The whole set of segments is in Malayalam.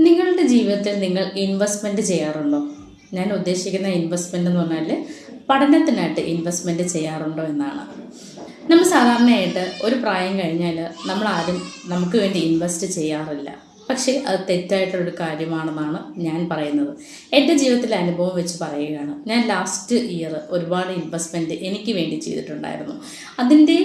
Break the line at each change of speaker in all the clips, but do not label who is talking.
നിങ്ങളുടെ ജീവിതത്തിൽ നിങ്ങൾ ഇൻവെസ്റ്റ്മെന്റ് ചെയ്യാറുണ്ടോ? ഞാൻ ഉദ്ദേശിക്കുന്ന ഇൻവെസ്റ്റ്മെന്റ് എന്ന് പറഞ്ഞാൽ പഠനത്തിനായിട്ട് ഇൻവെസ്റ്റ്മെന്റ് ചെയ്യാറുണ്ടോ എന്നാണ്. നമ്മൾ സാധാരണയായിട്ട് ഒരു പ്രായം കഴിഞ്ഞാൽ നമ്മൾ ആരും നമുക്ക് വേണ്ടി ഇൻവെസ്റ്റ് ചെയ്യാറില്ല. പക്ഷേ അത് തെറ്റായിട്ടുള്ളൊരു കാര്യമാണെന്നാണ് ഞാൻ പറയുന്നത്. എന്റെ ജീവിതത്തിലെ അനുഭവം വെച്ച് പറയുകയാണ്. ഞാൻ ലാസ്റ്റ് ഇയർ ഒരുപാട് ഇൻവെസ്റ്റ്മെന്റ് എനിക്ക് വേണ്ടി ചെയ്തിട്ടുണ്ടായിരുന്നു. അതിന്റെ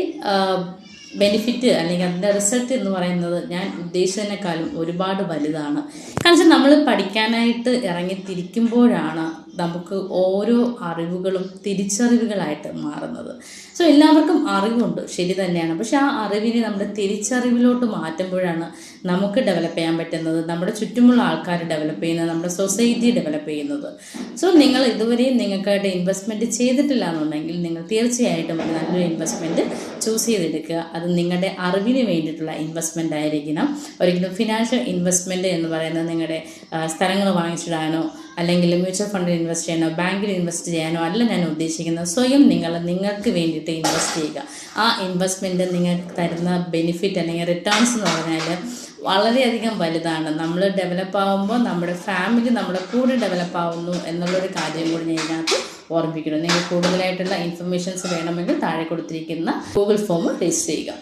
ബെനിഫിറ്റ് അല്ലെങ്കിൽ അതിന്റെ റിസൾട്ട് എന്ന് പറയുന്നത് ഞാൻ ഉദ്ദേശിച്ചതിനേക്കാളും ഒരുപാട് വലുതാണ്. കാരണം നമ്മൾ പഠിക്കാനായിട്ട് ഇറങ്ങിത്തിരിക്കുമ്പോഴാണ് നമുക്ക് ഓരോ അറിവുകളും തിരിച്ചറിവുകളായിട്ട് മാറുന്നത്. സോ എല്ലാവർക്കും അറിവുണ്ട് ശരി തന്നെയാണ്. പക്ഷെ ആ അറിവിനെ നമ്മുടെ തിരിച്ചറിവിലോട്ട് മാറ്റുമ്പോഴാണ് നമുക്ക് ഡെവലപ്പ് ചെയ്യാൻ പറ്റുന്നത്. നമ്മുടെ ചുറ്റുമുള്ള ആൾക്കാർ ഡെവലപ്പ് ചെയ്യുന്നത് നമ്മുടെ സൊസൈറ്റി ഡെവലപ്പ് ചെയ്യുന്നത്. സോ നിങ്ങൾ ഇതുവരെയും നിങ്ങൾക്കായിട്ട് ഇൻവെസ്റ്റ്മെന്റ് ചെയ്തിട്ടില്ല എന്നുണ്ടെങ്കിൽ നിങ്ങൾ തീർച്ചയായിട്ടും ഒരു നല്ലൊരു ഇൻവെസ്റ്റ്മെന്റ് ചൂസ് ചെയ്തെടുക്കുക. അത് നിങ്ങളുടെ അറിവിന് വേണ്ടിയിട്ടുള്ള ഇൻവെസ്റ്റ്മെന്റ് ആയിരിക്കണം. ഒരിക്കലും ഫിനാൻഷ്യൽ ഇൻവെസ്റ്റ്മെന്റ് എന്ന് പറയുന്നത് നിങ്ങളുടെ സ്ഥലങ്ങൾ വാങ്ങിച്ചിടാനോ അല്ലെങ്കിൽ മ്യൂച്വൽ ഫണ്ടിൽ ഇൻവെസ്റ്റ് ചെയ്യാനോ ബാങ്കിൽ ഇൻവെസ്റ്റ് ചെയ്യാനോ അല്ല ഞാൻ ഉദ്ദേശിക്കുന്നത്. സ്വയം നിങ്ങൾ നിങ്ങൾക്ക് വേണ്ടിയിട്ട് ഇൻവെസ്റ്റ് ചെയ്യുക. ആ ഇൻവെസ്റ്റ്മെന്റ് നിങ്ങൾക്ക് തരുന്ന ബെനിഫിറ്റ് അല്ലെങ്കിൽ റിട്ടേൺസ് എന്ന് പറഞ്ഞാൽ വളരെയധികം വലുതാണ്. നമ്മൾ ഡെവലപ്പ് ആകുമ്പോൾ നമ്മുടെ ഫാമിലി നമ്മുടെ കൂടെ ഡെവലപ്പ് ആവുന്നു എന്നുള്ളൊരു കാര്യം കൂടി ഞാൻ ഇതിനകത്ത് ഓർമ്മിക്കുന്നു നിങ്ങൾക്ക് കൂടുതലായിട്ടുള്ള ഇൻഫർമേഷൻസ് വേണമെങ്കിൽ താഴെ കൊടുത്തിരിക്കുന്ന ഗൂഗിൾ ഫോം രജിസ്റ്റർ ചെയ്യുക.